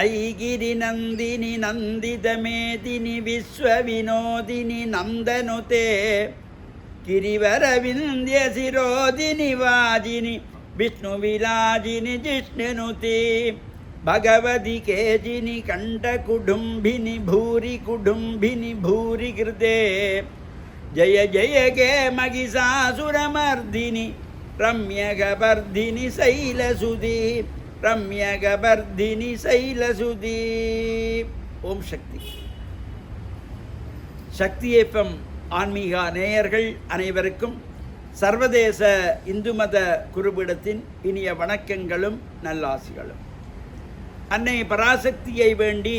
ऐगिरिनन्दिनि गिरिनन्दिनि नन्दितमेतिनि विश्वविनोदिनि नन्दनुते गिरिवरविन्द्यशिरोदिनि वाजिनि विष्णुविराजिनि जिष्णुनुते भगवदि केचिनि कण्ठकुडुम्भिनि भूरिकुडुम्भिनि भूरि कृते जय जय के महिषासुरमर्धिनि प्रम्यकवर्धिनि शैलसुधि ரம்யகபர்தினி சைலசுதி ஓம் சக்தி. சக்தி ஏப்பம் ஆன்மீக நேயர்கள் அனைவருக்கும் சர்வதேச இந்து மத குருபிடத்தின் இனிய வணக்கங்களும் நல்லாசிகளும். அன்னை பராசக்தியை வேண்டி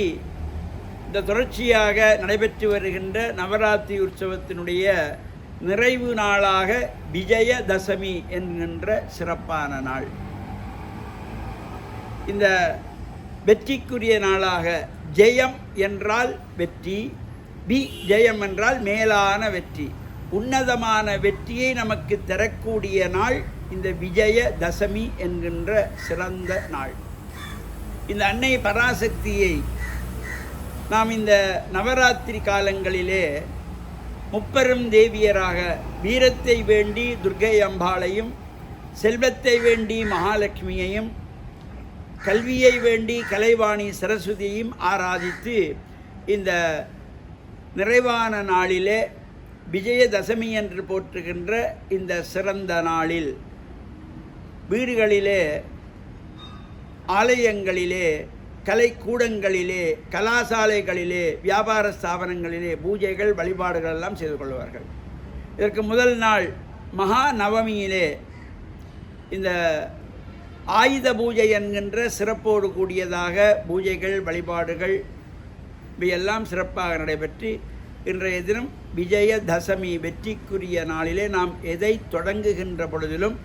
இந்த தொடர்ச்சியாக நடைபெற்று வருகின்ற நவராத்திரி உற்சவத்தினுடைய நிறைவு நாளாக விஜயதசமி என்கின்ற சிறப்பான நாள். இந்த வெற்றிக்குரிய நாளாக ஜெயம் என்றால் வெற்றி பி ஜெயம் என்றால் மேலான வெற்றி. உன்னதமான வெற்றியை நமக்கு தரக்கூடிய நாள் இந்த விஜய தசமி என்கின்ற சிறந்த நாள். இந்த அன்னை பராசக்தியை நாம் இந்த நவராத்திரி காலங்களிலே முப்பெரும் தேவியராக வீரத்தை வேண்டி துர்கை அம்பாளையும் செல்வத்தை வேண்டி மகாலட்சுமியையும் கல்வியை வேண்டி கலைவாணி சரஸ்வதியையும் ஆராதித்து இந்த நிறைவான நாளிலே விஜயதசமி என்று போற்றுகின்ற இந்த சிறந்த நாளில் வீடுகளிலே ஆலயங்களிலே கலைக்கூடங்களிலே கலாசாலைகளிலே வியாபார ஸ்தாபனங்களிலே பூஜைகள் வழிபாடுகள் எல்லாம் செய்து கொள்வார்கள். இதற்கு முதல் நாள் மகா நவமியிலே இந்த ஆயுத பூஜை என்கின்ற சிறப்போடு கூடியதாக பூஜைகள் வழிபாடுகள் இவையெல்லாம் சிறப்பாக நடைபெற்று இன்றைய தினம் விஜய தசமி வெற்றிக்குரிய நாளிலே நாம் எதை தொடங்குகின்ற பொழுதிலும்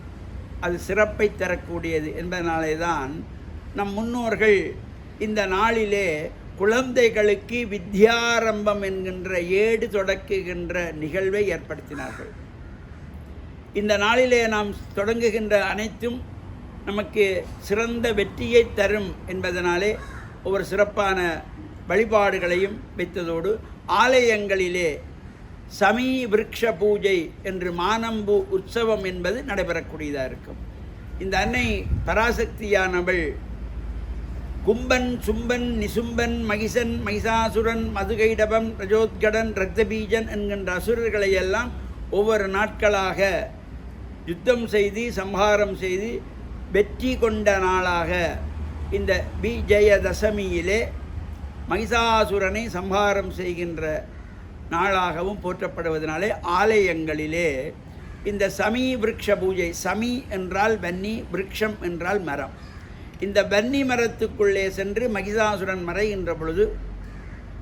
அது சிறப்பை தரக்கூடியது என்பதனாலே தான் நம் முன்னோர்கள் இந்த நாளிலே குழந்தைகளுக்கு வித்யாரம்பம் என்கின்ற ஏடு தொடக்குகின்ற நிகழ்வை ஏற்படுத்தினார்கள். இந்த நாளிலே நாம் தொடங்குகின்ற அனைத்தும் நமக்கு சிறந்த வெற்றியை தரும் என்பதனாலே ஒவ்வொரு சிறப்பான வழிபாடுகளையும் வைத்ததோடு ஆலயங்களிலே சமீ விருக்ஷ பூஜை என்று மானம்பு உற்சவம் என்பது நடைபெறக்கூடியதாக இருக்கும். இந்த அன்னை பராசக்தியானவள் கும்பன் சும்பன் நிசும்பன் மகிசன் மகிஷாசுரன் மதுகைடபம் ரஜோத்கடன் ரத்தபீஜன் என்கின்ற அசுரர்களை எல்லாம் ஒவ்வொரு நாட்களாக யுத்தம் செய்து சம்ஹாரம் செய்து வெற்றி கொண்ட நாளாக இந்த விஜயதசமியிலே மகிஷாசுரனை சம்ஹாரம் செய்கின்ற நாளாகவும் போற்றப்படுவதனாலே ஆலயங்களிலே இந்த சமி விரக்ஷ பூஜை சமி என்றால் வன்னி விரக்ஷம் என்றால் மரம். இந்த வன்னி மரத்துக்குள்ளே சென்று மகிஷாசுரன் மறைகின்ற பொழுது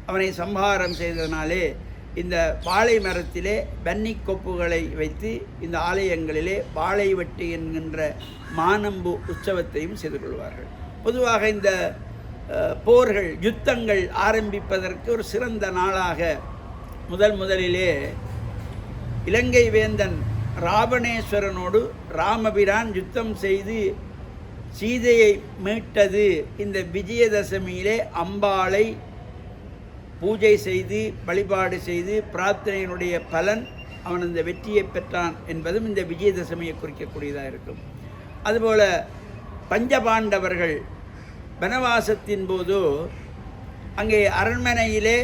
அவனை சம்ஹாரம் செய்ததனாலே இந்த வாழை மரத்திலே வன்னி கொப்புகளை வைத்து இந்த ஆலயங்களிலே வாழை வெட்டு என்கின்ற மானம்பு உற்சவத்தையும் செய்து கொள்வார்கள். பொதுவாக இந்த போர்கள் யுத்தங்கள் ஆரம்பிப்பதற்கு ஒரு சிறந்த நாளாக முதல் முதலிலே இலங்கை வேந்தன் ராவணேஸ்வரனோடு ராமபிரான் யுத்தம் செய்து சீதையை மீட்டது இந்த விஜயதசமியிலே அம்பாளை பூஜை செய்து வழிபாடு செய்து பிரார்த்தனையினுடைய பலன் அவன் அந்த வெற்றியை பெற்றான் என்பதும் இந்த விஜயதசமியை குறிக்கக்கூடியதாக இருக்கும். அதுபோல் பஞ்சபாண்டவர்கள் வனவாசத்தின் போது அங்கே அரண்மனையிலே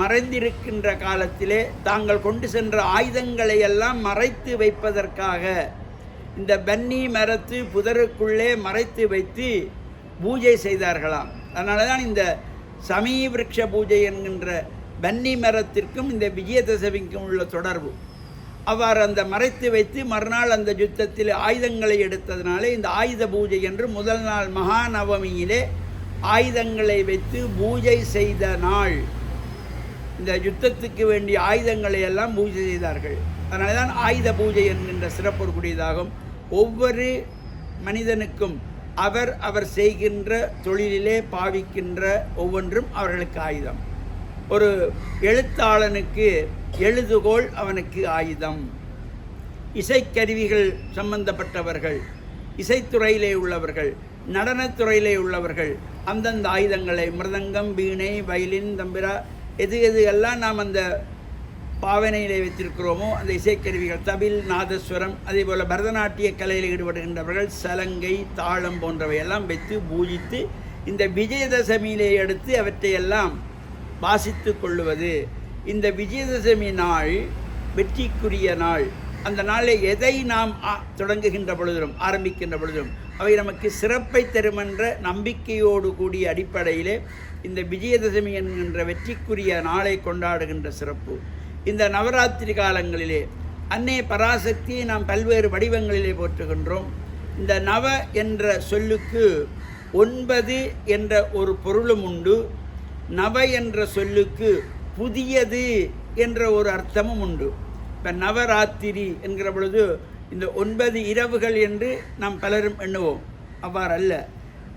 மறைந்திருக்கின்ற காலத்திலே தாங்கள் கொண்டு சென்ற ஆயுதங்களை எல்லாம் மறைத்து வைப்பதற்காக இந்த பன்னி மரத்து புதருக்குள்ளே மறைத்து வைத்து பூஜை செய்தார்களாம். அதனால தான் இந்த சமீ பூஜை என்கின்ற பன்னி மரத்திற்கும் இந்த விஜயதசமிக்கும் உள்ள தொடர்பு. அவ்வாறு அந்த மறைத்து வைத்து மறுநாள் அந்த யுத்தத்தில் ஆயுதங்களை எடுத்ததினாலே இந்த ஆயுத பூஜை என்று முதல் நாள் மகாநவமியிலே ஆயுதங்களை வைத்து பூஜை செய்த நாள். இந்த யுத்தத்துக்கு வேண்டிய ஆயுதங்களை எல்லாம் பூஜை செய்தார்கள். அதனால தான் ஆயுத பூஜை என்கின்ற சிறப்பு கூடியதாகும். ஒவ்வொரு மனிதனுக்கும் அவர் அவர் செய்கின்ற தொழிலிலே பாவிக்கின்ற ஒவ்வொன்றும் அவர்களுக்கு ஆயுதம். ஒரு எழுத்தாளனுக்கு எழுதுகோள் அவனுக்கு ஆயுதம். இசைக்கருவிகள் சம்பந்தப்பட்டவர்கள் இசைத்துறையிலே உள்ளவர்கள் நடனத்துறையிலே உள்ளவர்கள் அந்தந்த ஆயுதங்களை மிருதங்கம் வீணை வயலின் தம்பிரா எது எது எல்லாம் நாம் அந்த பாவனையிலே வைத்திருக்கிறோமோ அந்த இசைக்கருவிகள் தபில் நாதஸ்வரம் அதே போல் பரதநாட்டிய கலையில் ஈடுபடுகின்றவர்கள் சலங்கை தாளம் போன்றவை எல்லாம் வைத்து பூஜித்து இந்த விஜயதசமியிலே எடுத்து அவற்றையெல்லாம் வாசித்து கொள்ளுவது. இந்த விஜயதசமி நாள் வெற்றிக்குரிய நாள். அந்த நாளில் எதை நாம் ஆ- தொடங்குகின்ற பொழுதிலும் ஆரம்பிக்கின்ற பொழுதிலும் அவை நமக்கு சிறப்பை தருமென்ற நம்பிக்கையோடு கூடிய அடிப்படையிலே இந்த விஜயதசமி என்கின்ற வெற்றிக்குரிய நாளை கொண்டாடுகின்ற சிறப்பு. இந்த நவராத்திரி காலங்களிலே அன்னை பராசக்தியை நாம் பல்வேறு வடிவங்களிலே போற்றுகின்றோம். இந்த நவ என்ற சொல்லுக்கு ஒன்பது என்ற ஒரு பொருளும் உண்டு. நவ என்ற சொல்லுக்கு புதியது என்ற ஒரு அர்த்தமும் உண்டு. இப்போ நவராத்திரி என்கிற பொழுது இந்த ஒன்பது இரவுகள் என்று நாம் பலரும் எண்ணுவோம். அவ்வாறல்ல.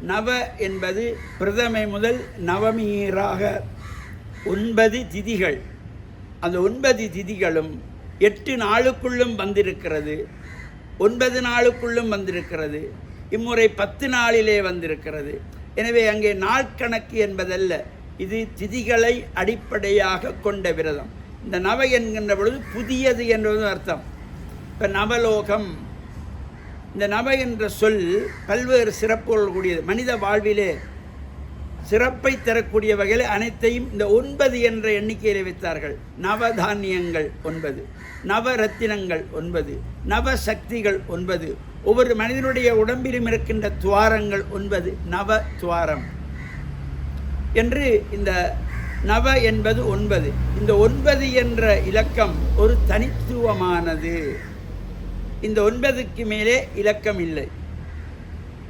நவ என்பது பிரதமை முதல் நவமீராக ஒன்பது திதிகள். அந்த ஒன்பது திதிகளும் எட்டு நாளுக்குள்ளும் வந்திருக்கிறது. ஒன்பது நாளுக்குள்ளும் வந்திருக்கிறது. இம்முறை பத்து நாளிலே வந்திருக்கிறது. எனவே அங்கே நாட்கணக்கு என்பதல்ல இது திதிகளை அடிப்படையாக கொண்ட விரதம். இந்த நவ என்கின்ற பொழுது புதியது என்பதும் அர்த்தம். இப்போ நவலோகம் இந்த நவ என்ற சொல் பல்வேறு சிறப்புகள் கூடியது. மனித வாழ்விலே சிறப்பை தரக்கூடிய வகையில் அனைத்தையும் இந்த ஒன்பது என்ற எண்ணிக்கையில் வைத்தார்கள். நவதானியங்கள் ஒன்பது நவரத்தினங்கள் ஒன்பது நவசக்திகள் ஒன்பது ஒவ்வொரு மனிதனுடைய உடம்பிலும் இருக்கின்ற துவாரங்கள் ஒன்பது நவ துவாரம் என்று இந்த நவ என்பது ஒன்பது. இந்த ஒன்பது என்ற இலக்கம் ஒரு தனித்துவமானது. இந்த ஒன்பதுக்கு மேலே இலக்கம் இல்லை.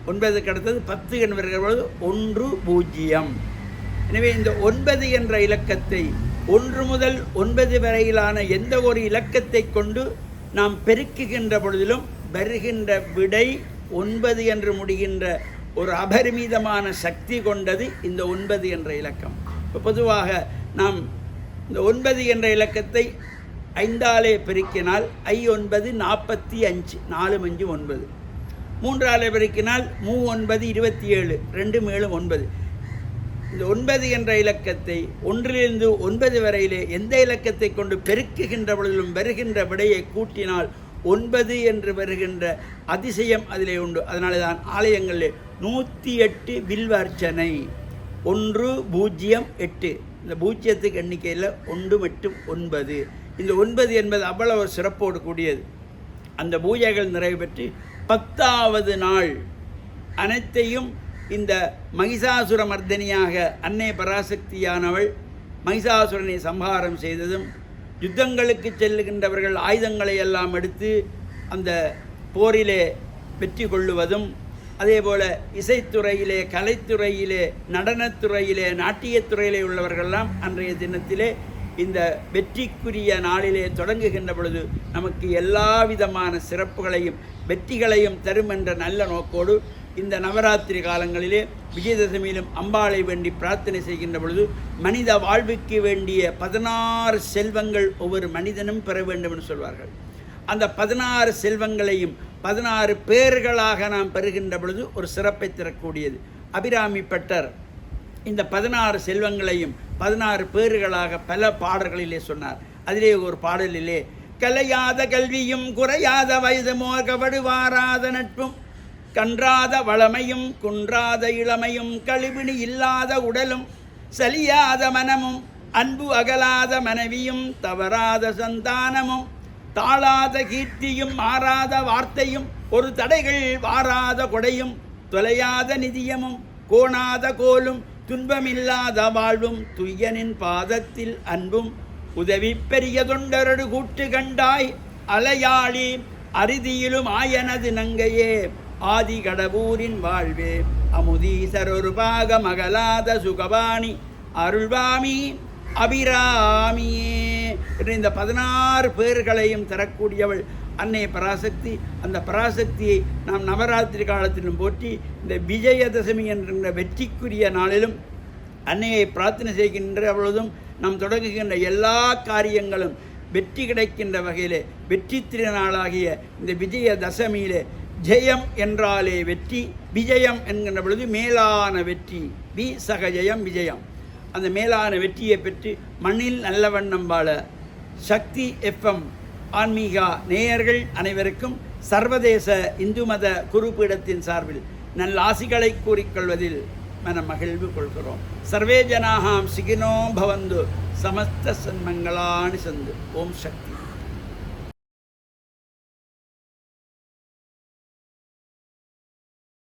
ஒன்பதுக்கு அடுத்தது பத்து என்பது பொழுது ஒன்று பூஜ்ஜியம். எனவே இந்த ஒன்பது என்ற இலக்கத்தை ஒன்று முதல் ஒன்பது வரையிலான எந்த ஒரு இலக்கத்தை கொண்டு நாம் பெருக்குகின்ற பொழுதிலும் வருகின்ற விடை ஒன்பது என்று முடிகின்ற ஒரு அபரிமிதமான சக்தி கொண்டது இந்த ஒன்பது என்ற இலக்கம். இப்போ பொதுவாக நாம் இந்த ஒன்பது என்ற இலக்கத்தை ஐந்தாலே பெருக்கினால் ஐ ஒன்பது நாற்பத்தி அஞ்சு நாலு அஞ்சு ஒன்பது. மூன்றாலே பெருக்கினால் மூ ஒன்பது இருபத்தி ஏழு. ரெண்டு மேலும் ஒன்பது. இந்த ஒன்பது என்ற இலக்கத்தை ஒன்றிலிருந்து ஒன்பது வரையிலே எந்த இலக்கத்தை கொண்டு பெருக்குகின்ற பொழுதிலும் வருகின்ற விடையை கூட்டினால் ஒன்பது என்று வருகின்ற அதிசயம் அதிலே உண்டு. அதனால தான் ஆலயங்களில் நூற்றி எட்டு வில்வார்ச்சனை. ஒன்று பூஜ்ஜியம் எட்டு. இந்த பூஜ்ஜியத்துக்கு எண்ணிக்கையில் ஒன்று மற்றும் ஒன்பது. இந்த ஒன்பது என்பது அவ்வளவு சிறப்போடு கூடியது. அந்த பூஜைகள் நிறைவு பெற்று பத்தாவது நாள். அனைத்தையும் இந்த மகிஷாசுர மர்தனியாக அன்னை பராசக்தியானவள் மகிஷாசுரனை சம்ஹாரம் செய்ததும் யுத்தங்களுக்கு செல்லுகின்றவர்கள் ஆயுதங்களை எல்லாம் எடுத்து அந்த போரிலே வெற்றி கொள்ளுவதும் அதேபோல் இசைத்துறையிலே கலைத்துறையிலே நடனத்துறையிலே நாட்டியத்துறையிலே உள்ளவர்கள்லாம் அன்றைய தினத்திலே இந்த வெற்றிக்குரிய நாளிலே தொடங்குகின்ற பொழுது நமக்கு எல்லா விதமான சிறப்புகளையும் வெற்றிகளையும் தரும் என்ற நல்ல நோக்கோடு இந்த நவராத்திரி காலங்களிலே விஜயதசமியிலும் அம்பாளை வேண்டி பிரார்த்தனை செய்கின்ற பொழுது மனித வாழ்வுக்கு வேண்டிய பதினாறு செல்வங்கள் ஒவ்வொரு மனிதனும் பெற வேண்டும் என்று சொல்வார்கள். அந்த பதினாறு செல்வங்களையும் பதினாறு பேர்களாக நாம் பெறுகின்ற பொழுது ஒரு சிறப்பை தரக்கூடியது. அபிராமி பட்டர் இந்த பதினாறு செல்வங்களையும் பதினாறு பேர்களாக பல பாடல்களிலே சொன்னார். அதிலே ஒரு பாடலிலே கலையாத கல்வியும் குறையாத வயதுமோ கவடுவாராத நட்பும் கன்றாத வளமையும் குன்றாத இளமையும் கழிவினி இல்லாத உடலும் சலியாத மனமும் அன்பு அகலாத மனைவியும் தவறாத சந்தானமும் தாளாத கீர்த்தியும் மாறாத வார்த்தையும் ஒரு தடைகள் வாராத கொடையும் தொலையாத நிதியமும் கோணாத கோலும் துன்பமில்லாத வாழ்வும் துய்யனின் பாதத்தில் அன்பும் உதவி பெரிய தொண்டரடு கூட்டு கண்டாய் அலையாளி அறுதியிலும் ஆயனது நங்கையே ஆதி கடவுரின் வாழ்வே அமுதீசரொரு பாக மகளாத சுகபாணி அருள்வாமி அபிராமியே. என்று இந்த பதினாறு பேர்களையும் தரக்கூடியவள் அன்னைய பராசக்தி அந்த பராசக்தியை நாம் நவராத்திரி காலத்திலும் போற்றி இந்த விஜயதசமி என்கின்ற வெற்றிக்குரிய நாளிலும் அன்னையை பிரார்த்தனை செய்கின்ற பொழுதும் நாம் தொடங்குகின்ற எல்லா காரியங்களும் வெற்றி கிடைக்கின்ற வகையிலே வெற்றி திருநாளாகிய இந்த விஜயதசமியிலே ஜெயம் என்றாலே வெற்றி விஜயம் என்கின்ற பொழுது மேலான வெற்றி வி சகஜயம் விஜயம். அந்த மேலான வெற்றியை பெற்று மண்ணில் நல்ல வண்ணம் வாழ சக்தி எஃப்எம் ஆன்மீகா நேயர்கள் அனைவருக்கும் சர்வதேச இந்து மத குருபீடத்தின் சார்பில் நல்ல ஆசிகளை கூறிக்கொள்வதில் மன மகிழ்வு கொள்கிறோம். சர்வே ஜனாகாம் சிகினோ பவந்து சமஸ்த சன்மங்களானி சந்து. ஓம் சக்தி.